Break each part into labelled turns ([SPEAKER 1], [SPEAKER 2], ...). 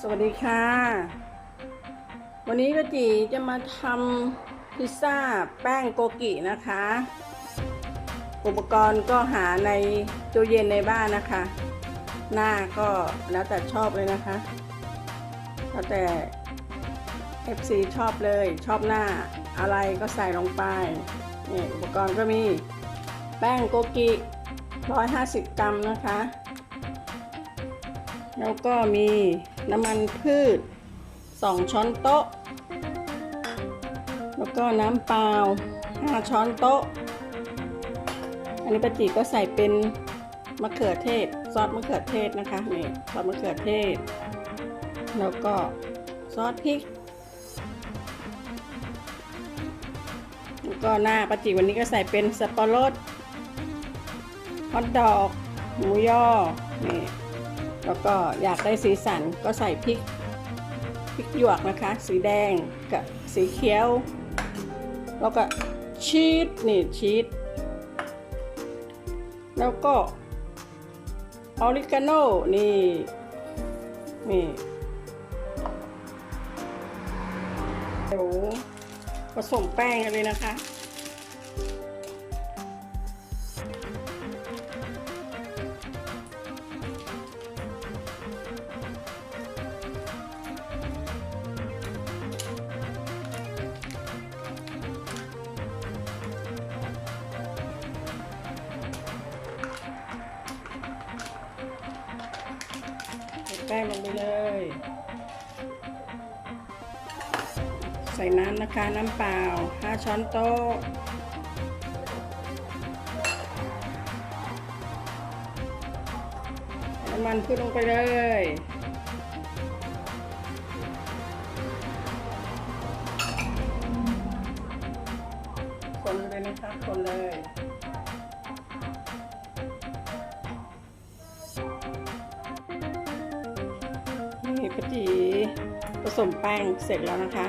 [SPEAKER 1] สวัสดีค่ะ วันนี้ป้าจีจะมาทำพิซซ่าแป้งโกกินะคะ อุปกรณ์ก็หาในตู้เย็นในบ้านนะคะ หน้าก็แล้วแต่ชอบเลยนะคะแล้วแต่ FC ชอบเลยชอบหน้าอะไรก็ใส่ลงไปนี่อุปกรณ์ก็มีแป้งโกกิ 150 กรัมนะคะ แล้วก็มีน้ำมันพืช 2 ช้อนโต๊ะ แล้วก็น้ำเปล่า 5 ช้อนโต๊ะ อันนี้ปาจิก็ใส่เป็นมะเขือเทศ ซอสมะเขือเทศนะคะนี่ซอสมะเขือเทศ แล้วก็ซอสพริก แล้วก็หน้าปาจิวันนี้ก็ใส่เป็นสับปะรดฮอทดอก หมูย่อนี่ แล้วก็อยากได้สีสันก็ใส่พริกพริกหยวกนะคะ สีแดงกับสีเขียว แล้วก็ชีสนี่ชีสแล้วก็ออริกาโน่นี่นี่เดี๋ยวผสมแป้งกันเลยนะคะ น้ำนะคะ น้ำเปล่า 5 ช้อนโต๊ะ น้ำมันพืชลงไปเลยคนเลยนะคะคนเลยนี่ปจีผสมแป้งเสร็จแล้วนะคะ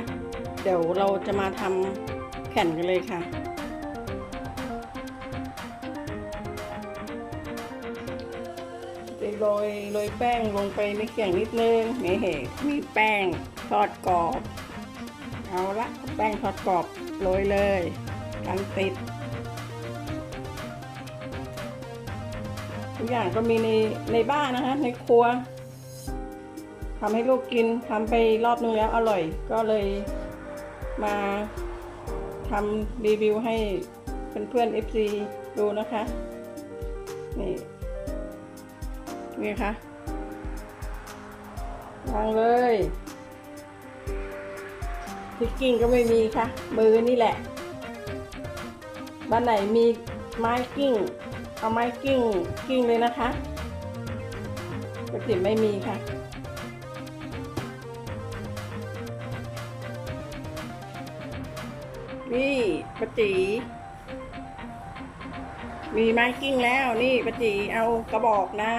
[SPEAKER 1] เดี๋ยวเราจะมาทำแผ่นกันเลยค่ะ จะโรยโรยแป้งลงไปในเขียงนิดนึงนี่เห็มีแป้งทอดกรอบ เอาละแป้งทอดกรอบโรยเลยกันติดทุกอย่างก็มีในในบ้านนะคะ ในครัวทำให้ลูกกินทำไปรอบนึงแล้วอร่อยก็เลย มาทำรีวิวให้เพื่อนๆ FC ดูนะคะ นี่นี่ค่ะวางเลยพิกกิ้งก็ไม่มีค่ะ มือนี่แหละ บ้านไหนมีไม้กิ้ง เอาไม้กิ้งกิ้งเลยนะคะปกติไม่มีค่ะ นี่ปะจีมีไม้กิ้งแล้วนี่ปะจีเอากระบอกน้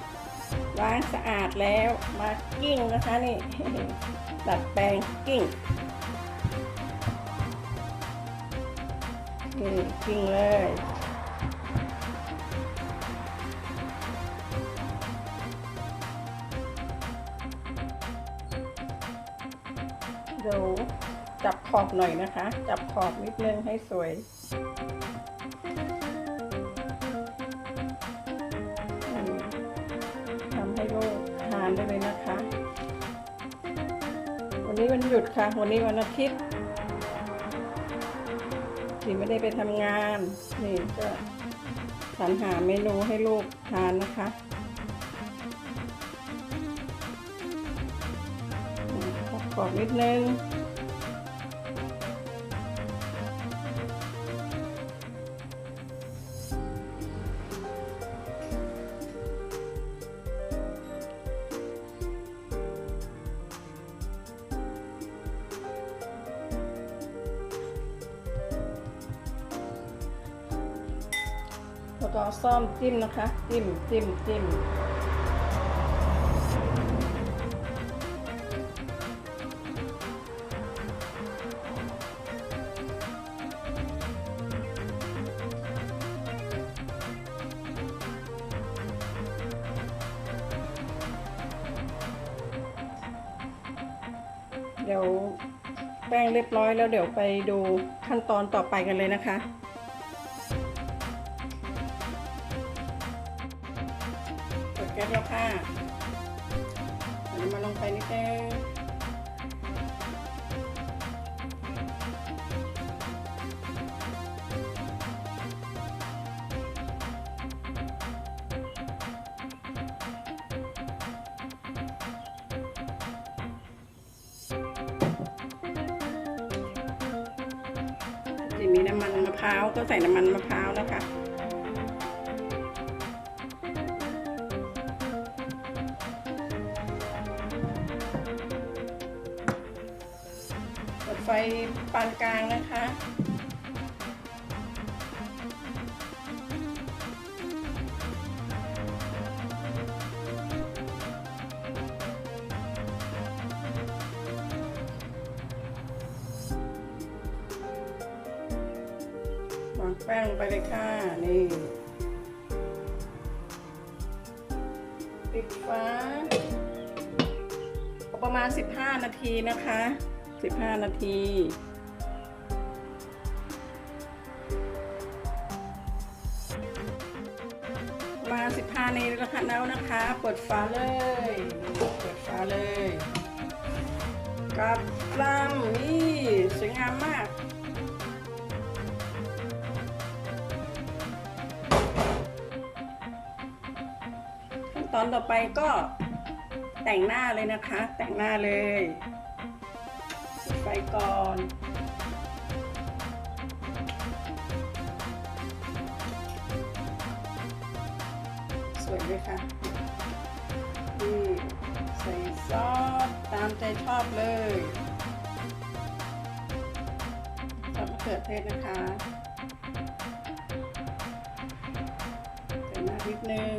[SPEAKER 1] ำล้างสะอาดแล้วมากิ้งนะคะนี่ตัดแปลงกิ้งนี่กิ้งเลยดี๋ยว จับขอบหน่อยนะคะ จับขอบนิดนึงให้สวย ทำให้ลูกทานได้เลยนะคะ วันนี้วันหยุดค่ะ วันนี้วันอาทิตย์ที่ไม่ได้ไปทำงาน นี่ก็สรรหาเมนูให้ลูกทานนะคะจับขอบนิดนึง แล้วก็ซ่อมจิ้มนะคะ จิ้มจิ้มจิ้มเดี๋ยวแป้งเรียบร้อยแล้วเดี๋ยวไปดูขั้นตอนต่อไปกันเลยนะคะ มีน้ำมันมะพร้าวก็ใส่น้ำมันมะพร้าวนะคะเปิดไฟปานกลางนะคะางแป้งลงไปเลยค่ะ นี่ปิดฟ้าเอาประมาณ 15 นาทีนะคะ 15 นาทีมา15นาทีแล้วค่ะแล้วนะคะ เปิดฝาเลย เปิดฝาเลย กับลำนี่สวยงามมาก อนต่อไปก็แต่งหน้าเลยนะคะ แต่งหน้าเลยไฟก่อนสวยเลยค่ะนี่ใส่ซอสตามใจชอบเลยซอสมะเขือเทศนะคะใส่มานิดนึง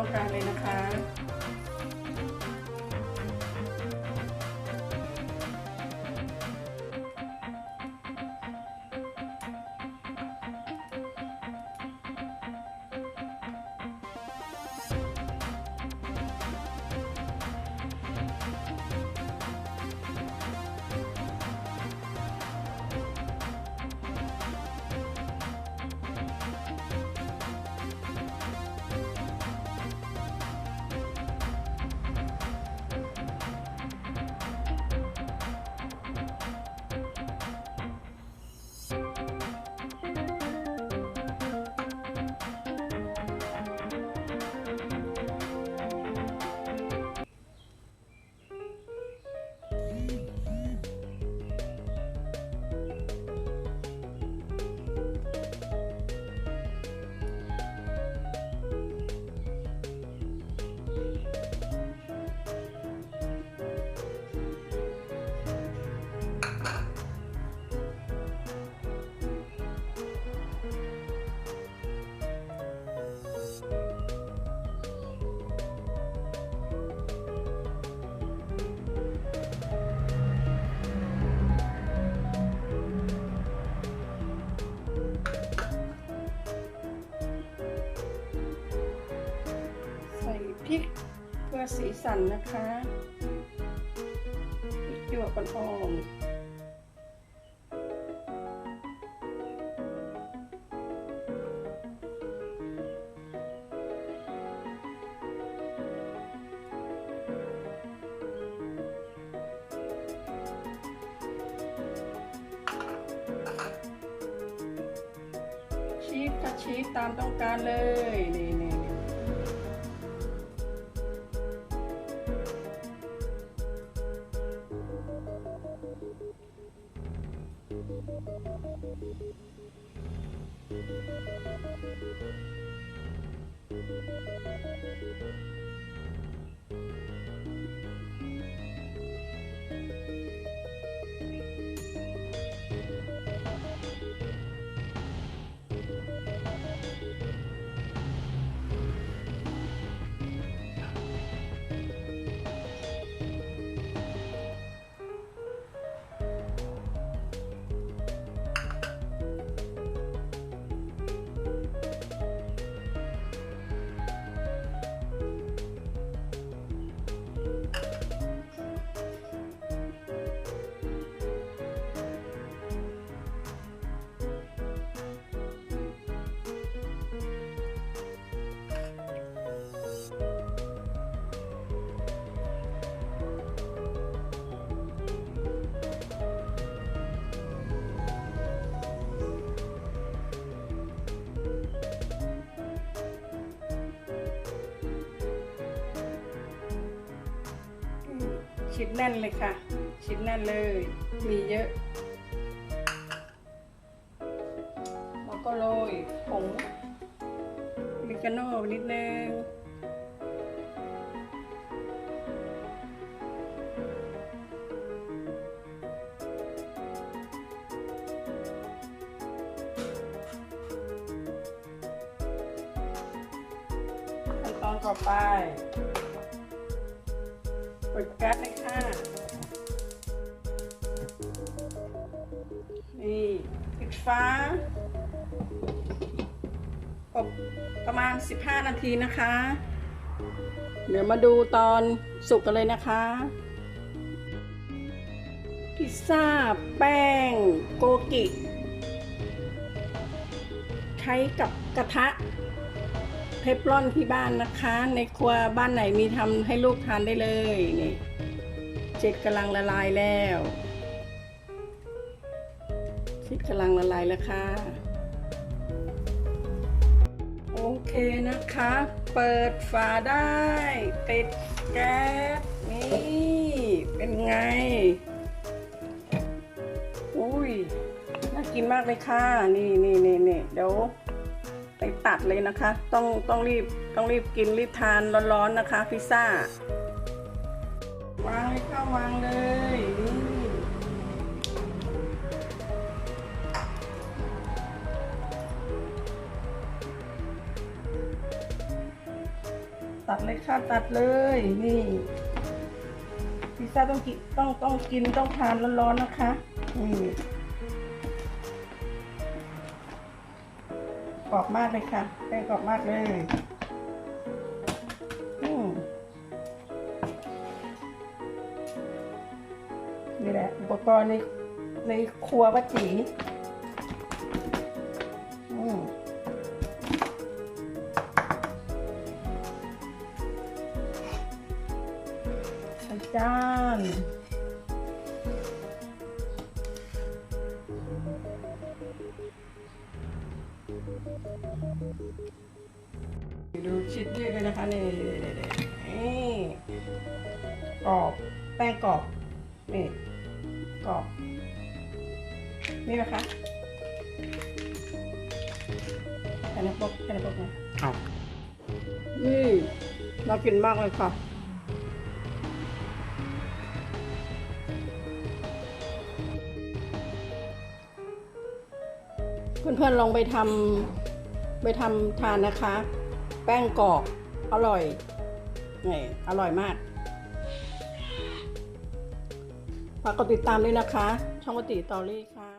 [SPEAKER 1] ามต้องการเลยนะคะ ริกเพื่อสีสันนะคะพริกหยวกอ่อนชีสค่ะชีสตามต้องการเลยนี่นี่ ชิ้นแน่นเลยค่ะ ชิ้นแน่นเลย มีเยอะแล้วก็โรยผงมิกาโน่นิดนึงขั้นตอนต่อไป ดแก๊สเลยค่ะ นี่ปิดฟ้า อบประมาณ 15 นาทีนะคะ เดี๋ยวมาดูตอนสุกกันเลยนะคะ พิซซ่า แป้ง โกกิ ใช้กับกระทะ เทฟลอนที่บ้านนะคะ ในครัวบ้านไหนมีทำให้ลูกทานได้เลยนี่เจ็ดกำลังละลายแล้วเจ็ดกำลังละลายแล้วค่ะโอเคนะคะ เปิดฝาได้ติดแก๊สนี่เป็นไง อุ้ยน่ากินมากเลยค่ะ นี่นี่นี่นี่เดี๋ยว ตัดเลยนะคะ ต้องต้องรีบต้องรีบกินรีบทานร้อนๆนะคะ พิซซ่าวางเลยค่ะวางเลยตัดเลยค่ะตัดเลยนี่พิซซ่าต้องกินต้องต้องกินต้องทานร้อนๆนะคะนี่ กรอบมากเลยค่ะแป้งกรอบมากเลยอืมนี่แหละอุปกรณ์ในในครัวป้าจีอืมใส่จาน ดยืดเลยนะคะนี่นี่กรอบแป้งกรอบนี่กรอบนี่นะคะแค่นี้ปุ๊บแค่นี้ปุ๊บนะ
[SPEAKER 2] เอา
[SPEAKER 1] นี่น่ากินมากเลยค่ะเพื่อนๆลองไปทำไปทำทานนะคะ แป้งกรอบ อร่อยนี่อร่อยมากฝากกดติดตามด้วยนะคะ ช่องปติตอรี่ค่ะ